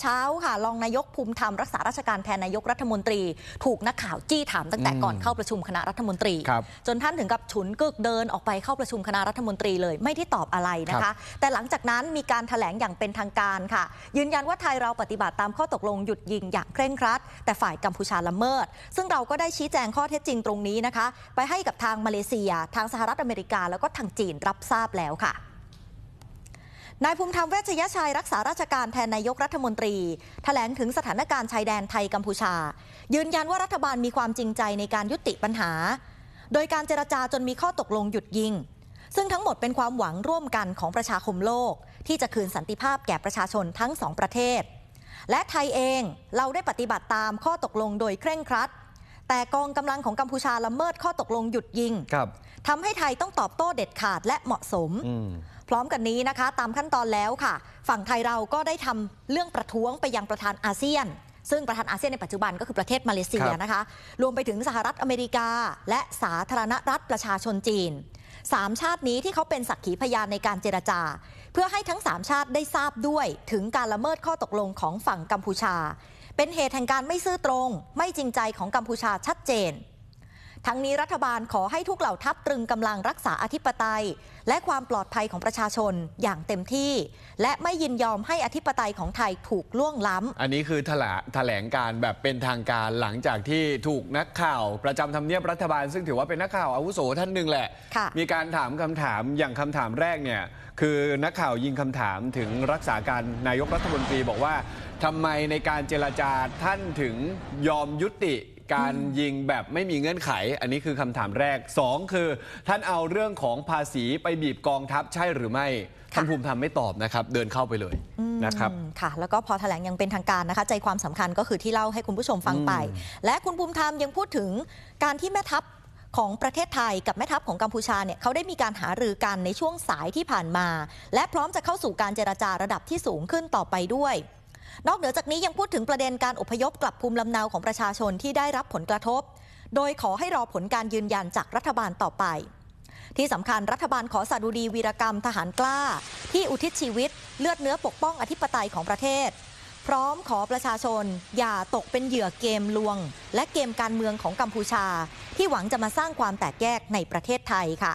เช้าค่ะรองนายกภูมิธรรมรักษาราชการแทนนายกรัฐมนตรี ถูกนักข่าวจี้ถามตั้งแต่ก่อนอืมเข้าประชุมคณะรัฐมนตรีครับจนท่านถึงกับฉุนกึกเดินออกไปเข้าประชุมคณะรัฐมนตรีเลยไม่ได้ตอบอะไรนะครัคะบแต่หลังจากนั้นมีการแถลงอย่างเป็นทางการค่ะ ยืนยันว่าไทยเราปฏิบัติตามข้อตกลงหยุดยิงอย่างเคร่งครัด แต่ฝ่ายกัมพูชาละเมิด ซึ่งเราก็ได้ชี้แจงข้อเท็จจริงตรงนี้นะคะ ไปให้กับทางมาเลเซีย ทางสหรัฐอเมริกาแล้วก็ทางจีนรับทราบแล้วค่ะ นายภูมิธรรมเวชยชัยรักษาราชการแทนนายกรัฐมนตรีแถลงถึงสถานการณ์ชายแดนไทยกัมพูชา ยืนยันว่ารัฐบาลมีความจริงใจในการยุติปัญหา โดยการเจรจาจนมีข้อตกลงหยุดยิง ซึ่งทั้งหมดเป็นความหวังร่วมกันของประชาคมโลก ที่จะคืนสันติภาพแก่ประชาชนทั้งสองประเทศ และไทยเองเราได้ปฏิบัติตามข้อตกลงโดยเคร่งครัด แต่กองกำลังของกัมพูชาละเมิดข้อตกลงหยุดยิงครับทำให้ไทยต้องตอบโต้เด็ดขาดและเหมาะสมอืมพร้อมกันนี้นะคะ ตามขั้นตอนแล้วค่ะ ฝั่งไทยเราก็ได้ทำเรื่องประท้วงไปยังประธานอาเซียน ซึ่งประธานอาเซียนในปัจจุบันก็คือประเทศมาเลเซียครับนะคะ รวมไปถึงสหรัฐอเมริกา และสาธารณรัฐประชาชนจีนสามชาตินี้ที่เขาเป็นสักขีพยานในการเจรจา เพื่อให้ทั้งสามชาติได้ทราบด้วยถึงการละเมิดข้อตกลงของฝั่งกัมพูชา เป็นเหตุแห่งการไม่ซื่อตรง ไม่จริงใจของกัมพูชาชัดเจน ทั้งนี้รัฐบาลขอให้ทุกเหล่าทัพตรึงกำลังรักษาอธิปไตย และความปลอดภัยของประชาชนอย่างเต็มที่ และไม่ยินยอมให้อธิปไตยของไทยถูกล่วงล้ำ อันนี้คือแถลงแถลงการแบบเป็นทางการหลังจากที่ถูกนักข่าวประจำทำเนียบรัฐบาล ซึ่งถือว่าเป็นนักข่าวอาวุโสท่านหนึ่งแหละค่ะมีการถามคำถามอย่างคำถามแรกเนี่ยคือนักข่าวยิงคำถามถึงรักษาการนายกรัฐมนตรีบอกว่าทำไมในการเจรจาท่านถึงยอมยุติ การยิงแบบไม่มีเงื่อนไข อันนี้คือคำถามแรกสองคือ ท่านเอาเรื่องของภาษีไปบีบกองทัพใช่หรือไม่ ท่านภูมิธรรมไม่ตอบนะครับ เดินเข้าไปเลยนะครับ อืมค่ะ แล้วก็พอแถลงอยังเป็นทางการนะคะ ใจความสำคัญก็คือที่เล่าให้คุณผู้ชมฟังไปอืมและคุณภูมิธรรมยังพูดถึงการที่แม่ทัพของประเทศไทยกับแม่ทัพของกัมพูชาเนี่ยเขาได้มีการหารือกันในช่วงสายที่ผ่านมา และพร้อมจะเข้าสู่การเจรจาระดับที่สูงขึ้นต่อไปด้วย นอกเหนือจากนี้ยังพูดถึงประเด็นการอพยพกลับภูมิลำเนาของประชาชนที่ได้รับผลกระทบ โดยขอให้รอผลการยืนยันจากรัฐบาลต่อไป ที่สำคัญรัฐบาลขอสาดุดีวีรกรรมทหารกล้า ที่อุทิศชีวิตเลือดเนื้อปกป้องอธิปไตยของประเทศ พร้อมขอประชาชน อย่าตกเป็นเหยื่อเกมลวง และเกมการเมืองของกัมพูชา ที่หวังจะมาสร้างความแตกแยกในประเทศไทยค่ะ